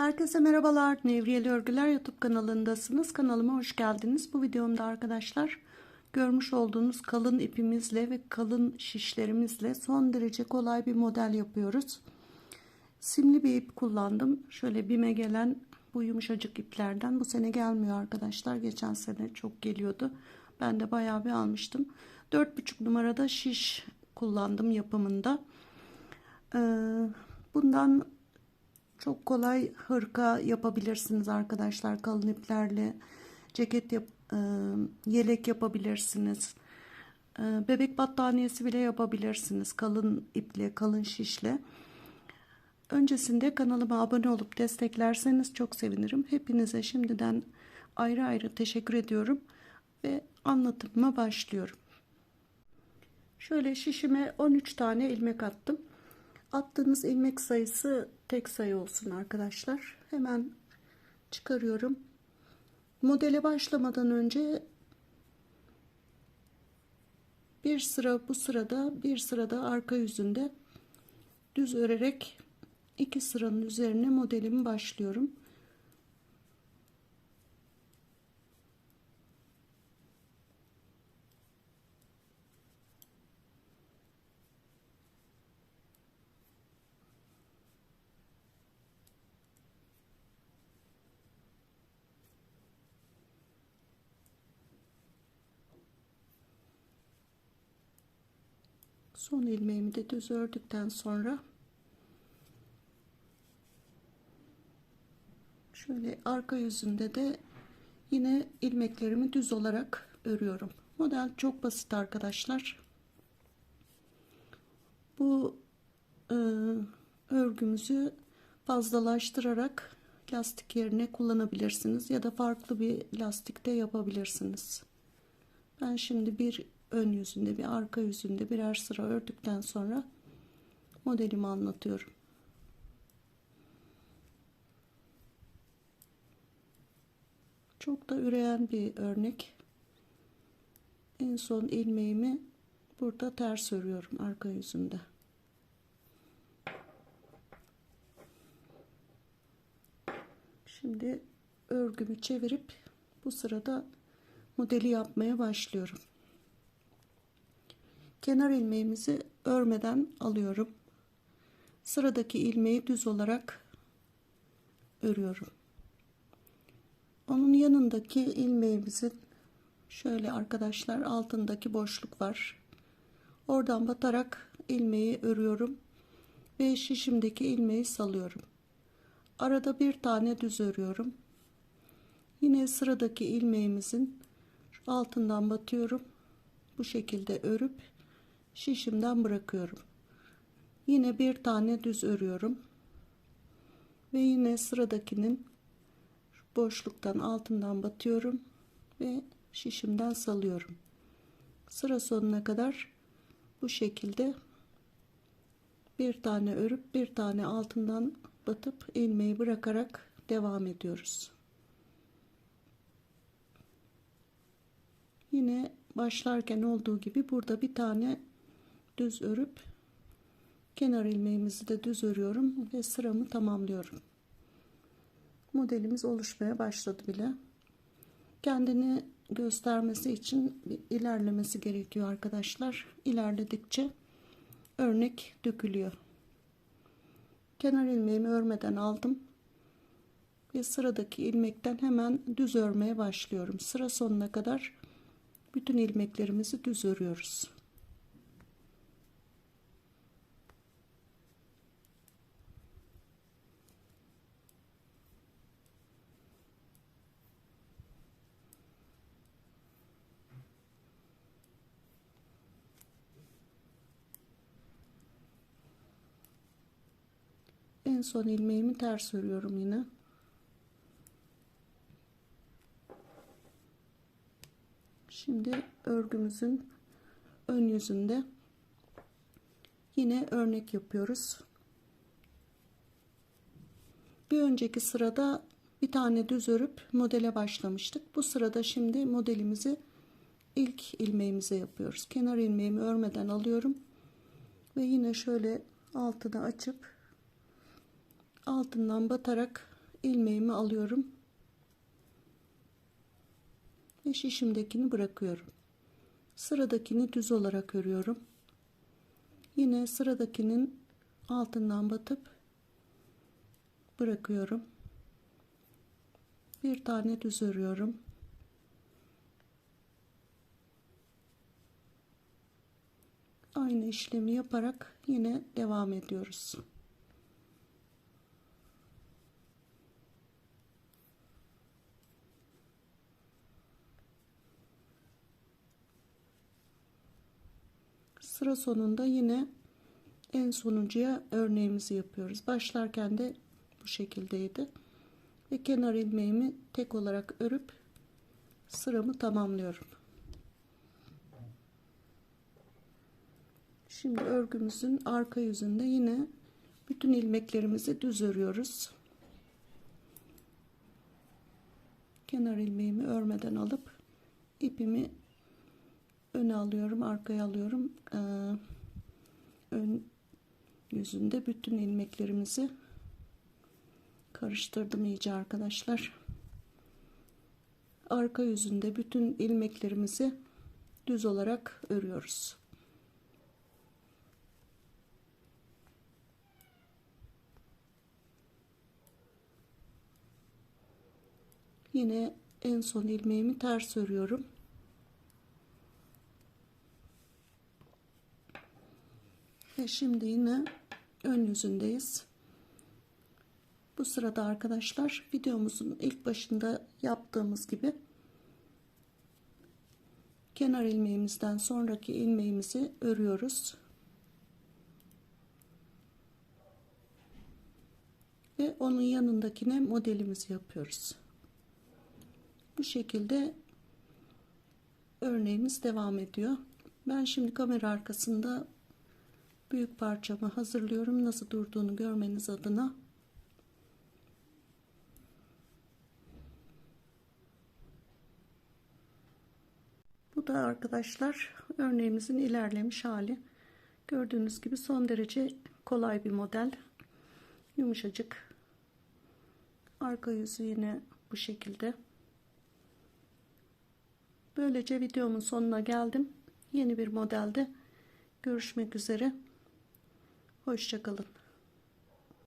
Herkese merhabalar. Nevriyeli Örgüler YouTube kanalındasınız. Kanalıma hoş geldiniz. Bu videomda arkadaşlar görmüş olduğunuz kalın ipimizle ve kalın şişlerimizle son derece kolay bir model yapıyoruz. Simli bir ip kullandım. Şöyle bime gelen bu yumuşacık iplerden bu sene gelmiyor arkadaşlar. Geçen sene çok geliyordu. Ben de bayağı bir almıştım. 4,5 numarada şiş kullandım yapımında. Ee, bundan çok kolay hırka yapabilirsiniz arkadaşlar kalın iplerle. Ceket yap, e, yelek yapabilirsiniz. E, bebek battaniyesi bile yapabilirsiniz kalın iple, kalın şişle. Öncesinde kanalıma abone olup desteklerseniz çok sevinirim. Hepinize şimdiden ayrı ayrı teşekkür ediyorum ve anlatıma başlıyorum. Şöyle şişime 13 tane ilmek attım. Attığınız ilmek sayısı tek sayı olsun arkadaşlar. Hemen çıkarıyorum. Modele başlamadan önce bir sıra bu sırada bir sırada arka yüzünde düz örerek iki sıranın üzerine modelimi başlıyorum. Son ilmeğimi de düz ördükten sonra şöyle arka yüzünde de yine ilmeklerimi düz olarak örüyorum. Model çok basit arkadaşlar. Bu e, örgümüzü fazlalaştırarak lastik yerine kullanabilirsiniz ya da farklı bir lastikte yapabilirsiniz. Ben şimdi bir ön yüzünde bir arka yüzünde birer sıra ördükten sonra modelimi anlatıyorum. Çok da üreyen bir örnek. En son ilmeğimi burada ters örüyorum arka yüzünde. Şimdi örgümü çevirip bu sırada modeli yapmaya başlıyorum kenar ilmeğimizi örmeden alıyorum. Sıradaki ilmeği düz olarak örüyorum. Onun yanındaki ilmeğimizin şöyle arkadaşlar altındaki boşluk var. Oradan batarak ilmeği örüyorum ve şişimdeki ilmeği salıyorum. Arada bir tane düz örüyorum. Yine sıradaki ilmeğimizin altından batıyorum. Bu şekilde örüp şişimden bırakıyorum. Yine bir tane düz örüyorum. Ve yine sıradakinin boşluktan altından batıyorum ve şişimden salıyorum. Sıra sonuna kadar bu şekilde bir tane örüp bir tane altından batıp ilmeği bırakarak devam ediyoruz. Yine başlarken olduğu gibi burada bir tane düz örüp kenar ilmeğimizi de düz örüyorum ve sıramı tamamlıyorum. Modelimiz oluşmaya başladı bile. Kendini göstermesi için ilerlemesi gerekiyor arkadaşlar. İlerledikçe örnek dökülüyor. Kenar ilmeğimi örmeden aldım. Ve sıradaki ilmekten hemen düz örmeye başlıyorum. Sıra sonuna kadar bütün ilmeklerimizi düz örüyoruz. En son ilmeğimi ters örüyorum yine. Şimdi örgümüzün ön yüzünde yine örnek yapıyoruz. Bir önceki sırada bir tane düz örüp modele başlamıştık. Bu sırada şimdi modelimizi ilk ilmeğimize yapıyoruz. Kenar ilmeğimi örmeden alıyorum ve yine şöyle altını açıp altından batarak ilmeğimi alıyorum ve şişimdekini bırakıyorum. Sıradakini düz olarak örüyorum. Yine sıradakinin altından batıp bırakıyorum. Bir tane düz örüyorum. Aynı işlemi yaparak yine devam ediyoruz sıra sonunda yine en sonuncuya örneğimizi yapıyoruz. Başlarken de bu şekildeydi. Ve kenar ilmeğimi tek olarak örüp sıramı tamamlıyorum. Şimdi örgümüzün arka yüzünde yine bütün ilmeklerimizi düz örüyoruz. Kenar ilmeğimi örmeden alıp ipimi öne alıyorum arkaya alıyorum. Ee, ön yüzünde bütün ilmeklerimizi karıştırdım iyice arkadaşlar. Arka yüzünde bütün ilmeklerimizi düz olarak örüyoruz. Yine en son ilmeğimi ters örüyorum ve şimdi yine ön yüzündeyiz. Bu sırada arkadaşlar videomuzun ilk başında yaptığımız gibi kenar ilmeğimizden sonraki ilmeğimizi örüyoruz. Ve onun yanındakine modelimizi yapıyoruz. Bu şekilde örneğimiz devam ediyor. Ben şimdi kamera arkasında büyük parçamı hazırlıyorum. Nasıl durduğunu görmeniz adına. Bu da arkadaşlar örneğimizin ilerlemiş hali. Gördüğünüz gibi son derece kolay bir model. Yumuşacık. Arka yüzü yine bu şekilde. Böylece videomun sonuna geldim. Yeni bir modelde görüşmek üzere Hoşçakalın.